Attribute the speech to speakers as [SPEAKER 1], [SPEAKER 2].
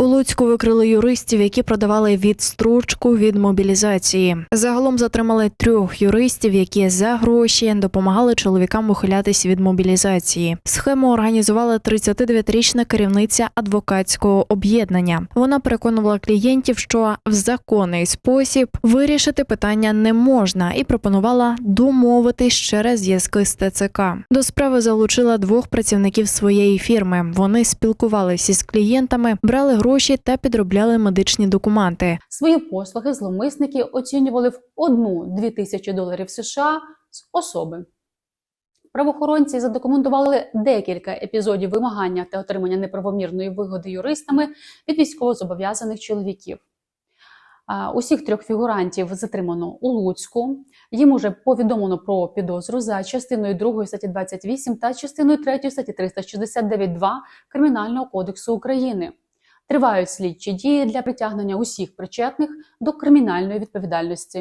[SPEAKER 1] У Луцьку викрили юристів, які продавали відстрочку від мобілізації. Загалом затримали трьох юристів, які за гроші допомагали чоловікам ухилятись від мобілізації. Схему організувала 39-річна керівниця адвокатського об'єднання. Вона переконувала клієнтів, що в законний спосіб вирішити питання не можна, і пропонувала домовитись через зв'язки з ТЦК. До справи залучила двох працівників своєї фірми. Вони спілкувалися з клієнтами, брали гроші та підробляли медичні документи.
[SPEAKER 2] Свої послуги зловмисники оцінювали в одну-дві тисячі доларів США з особи. Правоохоронці задокументували декілька епізодів вимагання та отримання неправомірної вигоди юристами від військовозобов'язаних чоловіків. Усіх трьох фігурантів затримано у Луцьку. Їм уже повідомлено про підозру за частиною 2 статті 28 та частиною 3 статті 369.2 Кримінального кодексу України. Тривають слідчі дії для притягнення усіх причетних до кримінальної відповідальності.